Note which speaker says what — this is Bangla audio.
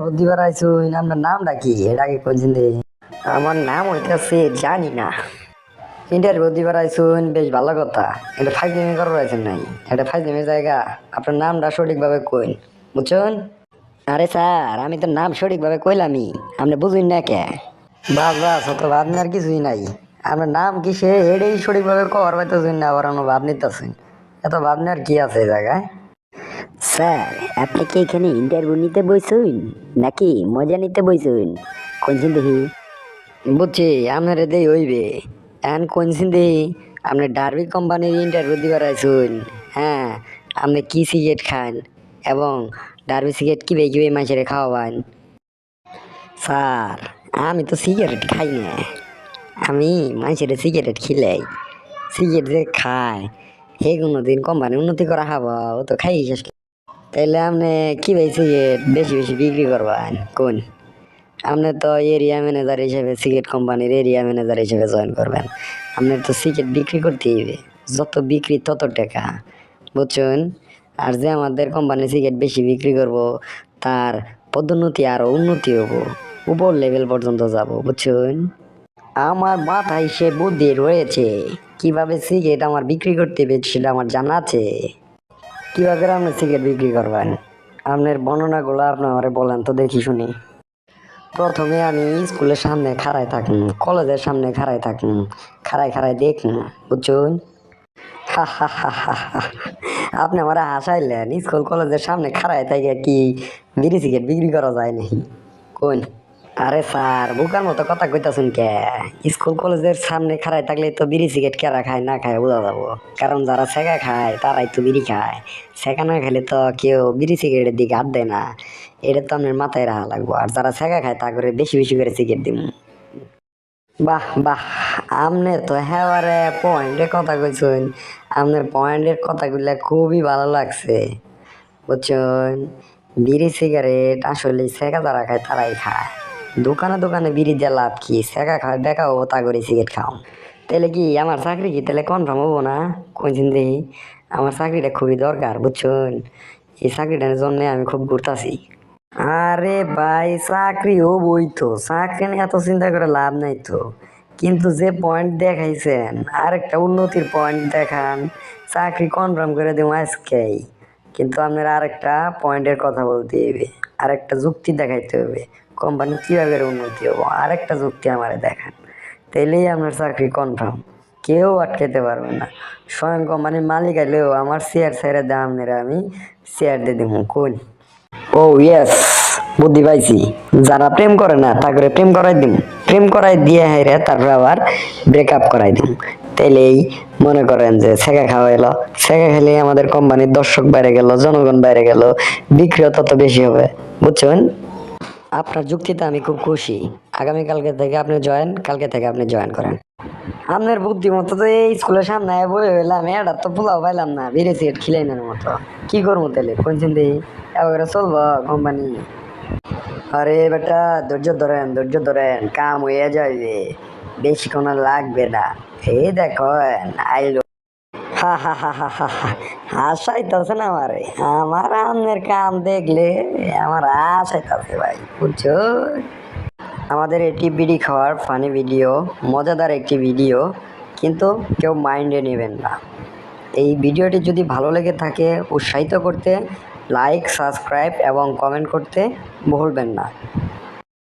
Speaker 1: বুদ্ধি বাড়াইছুন আপনার নামটা কি? এটা কি কোনদিন
Speaker 2: আমার নাম হইতেছে জানি না।
Speaker 1: ইন্টার বুদ্ধি বাড়াইছুন বেশ ভালো কথা। এটা ফাইভ নেমে করা রয়েছেন নাই। এটা ফাইভ নেমের জায়গা। আপনার নামটা সঠিকভাবে কইন। বুঝছেন?
Speaker 2: আরে স্যার আমি তো নাম সঠিকভাবে কইলামই। আপনি বুঝুন না কে?
Speaker 1: বাস বাস অত ভাব নেওয়ার কিছুই নাই। আপনার নাম কি সে এটাই সঠিকভাবে কবার পাইতেছেন না আবার আমার ভাব নিতেছেন। এত ভাব নেওয়ার কি আছে এই জায়গায়?
Speaker 2: স্যার, আপনি কি এখানে ইন্টারভিউ নিতে বইছুন? নাকি মজা নিতে বইছুন? কোনদিন দেখি?
Speaker 1: বুঝছি, আপনার দেই হইবে। এখন কোনদিন দেই আপনি ডার্বি কোম্পানির ইন্টারভিউ দিবার আইসুন হ্যাঁ আপনি কি সিগারেট খান? এবং ডার্বি সিগারেট কীভাবে কীভাবে মানুষের খাওয়ান স্যার, আমি তো সিগারেট খাই না। আমি মানুষের সিগারেট খিলাই। সিগারেট যে খায় হে কোনো দিন কোম্পানি উন্নতি করা হব, ও তো খাই শেষ তাইলে আপনি কীভাবে সিগারেট বেশি বেশি বিক্রি করবেন? কোন? আপনি তো এরিয়া ম্যানেজার হিসেবে, সিগারেট কোম্পানির এরিয়া ম্যানেজার হিসেবে জয়েন করবেন। আপনার তো সিগারেট বিক্রি করতে হইবে যত বিক্রি, তত টাকা। বুঝছেন? আর যে আমাদের কোম্পানি সিগারেট বেশি বিক্রি করব, তার পদোন্নতি আরও উন্নতি হব। উপর লেভেল পর্যন্ত যাব, বুঝছেন? আমার মাথায় সে বুদ্ধি রয়েছে। কীভাবে সিগারেট আমার বিক্রি করতে হবে সেটা আমার জানা আছে। কীভাবে আপনি সিগারেট বিক্রি করবেন? আপনার বর্ণনাগুলো আপনি আমারে বলেন তো দেখি শুনি। প্রথমে আমি স্কুলের সামনে খাড়াই থাকুন কলেজের সামনে খাড়াই থাকুন খাড়াই খাড়াই দেখুন বুঝছুন। আপনি আমার হাসাইলেন স্কুল কলেজের সামনে খাড়াই থাকে কি বিড়ি সিগারেট বিক্রি করা যায় নাকি? কোন? আরে স্যার, বুকার মতো কথা কইতাছেন কে? স্কুল কলেজের সামনে খাড়াই থাকলে তো বিড়ি সিগারেট কেরা খায়, না খায়, বোঝা যাব। কারণ যারা সেকা খায়, তারাই তো বিড়ি খায়। সেগা না খেলে তো কেউ বিড়ি সিগারেটের দিকে হাত দেয় না। এটা তো আপনার মাথায় রাখা লাগবো। আর যারা সেকা খায়, তা করে বেশি বেশি করে সিগারেট দিব বাহ বাহ, আপনি তো হ্যাঁ পয়েন্টের কথা কইছেন। আপনার পয়েন্টের কথাগুলো খুবই ভালো লাগছে। বুঝছেন? বিড়ি সিগারেট আসলে সেগা যারা খায়, তারাই খায়। দোকানে দোকানে বিড়ি দিয়ে লাভ কি? সেকা খায় বেকা হব তা করে সিগারেট খাও তাহলে কি আমার চাকরি কি? তাহলে কনফার্ম হব না? কোনদিন দেখি আমার চাকরিটা খুবই দরকার, বুঝছেন? এই চাকরিটার জন্য আমি খুব ঘুরতাছি। আরে ভাই, চাকরি ও বই তো। চাকরি নিয়ে এত চিন্তা করে লাভ নাই তো। কিন্তু যে পয়েন্ট দেখাইছেন, আরেকটা উন্নতির পয়েন্ট দেখান। চাকরি কনফার্ম করে দেবো আজকেই। কিন্তু আপনার আরেকটা পয়েন্টের কথা বলতে হবে আরেকটা যুক্তি দেখাইতে হবে কোম্পানি কীভাবে উন্নতি হব? আরেকটা যুক্তি আমারে দেখান। তাইলেই আপনার চাকরি কনফার্ম কেউ আটকাতে পারবে না। স্বয়ং কোম্পানির মালিক আইলেও আমার শেয়ার ছেড়ে দাম মেরে আমি শেয়ার দিয়ে দেবো কোন ও ইয়েস বুদ্ধি পাইছি। যারা প্রেম করে না তা করে প্রেম করাই দিম। প্রেম করাই দিয়ে হেরে তারপর আবার ব্রেকআপ করাই দিম। তাইলেই মনে করেন যে সেকা খাওয়া এলো। সেকা খেলে আমাদের কোম্পানির দর্শক বাইরে গেল, জনগণ বাইরে গেল। বিক্রিও তত বেশি হবে। বুঝছেন? আপনার যুক্তিতে আমি খুব খুশি। আগামীকালকে থেকে আপনি জয়েন কালকে থেকে আপনি জয়েন করেন। আপনার বুদ্ধিমতো তো এই স্কুলের সামনে বলে হইলাম এটা তো পোলাও পাইলাম না, বিড়ি সিগারেট খিলাইনের মতো। কি করব তাহলে কোন চিন্তা এবার চলবো কোম্পানি আরে বেটা, ধৈর্য ধরেন ধৈর্য ধরেন, কাম হয়ে যাবে বেশিক্ষণ আর লাগবে না। এই দেখো আইলো। হা হা হা হা হা হা। না আমারে। আমার আমনের কাম দেখলে আমার হাসাইতেছে ভাই, বুঝছ? আমাদের এটি বিড়ি খাওয়ার ফানি ভিডিও মজাদার একটি ভিডিও কিন্তু কেউ মাইন্ডে নেবেন না। এই ভিডিওটি যদি ভালো লেগে থাকে, উৎসাহিত করতে লাইক সাবস্ক্রাইব এবং কমেন্ট করতে ভুলবেন না।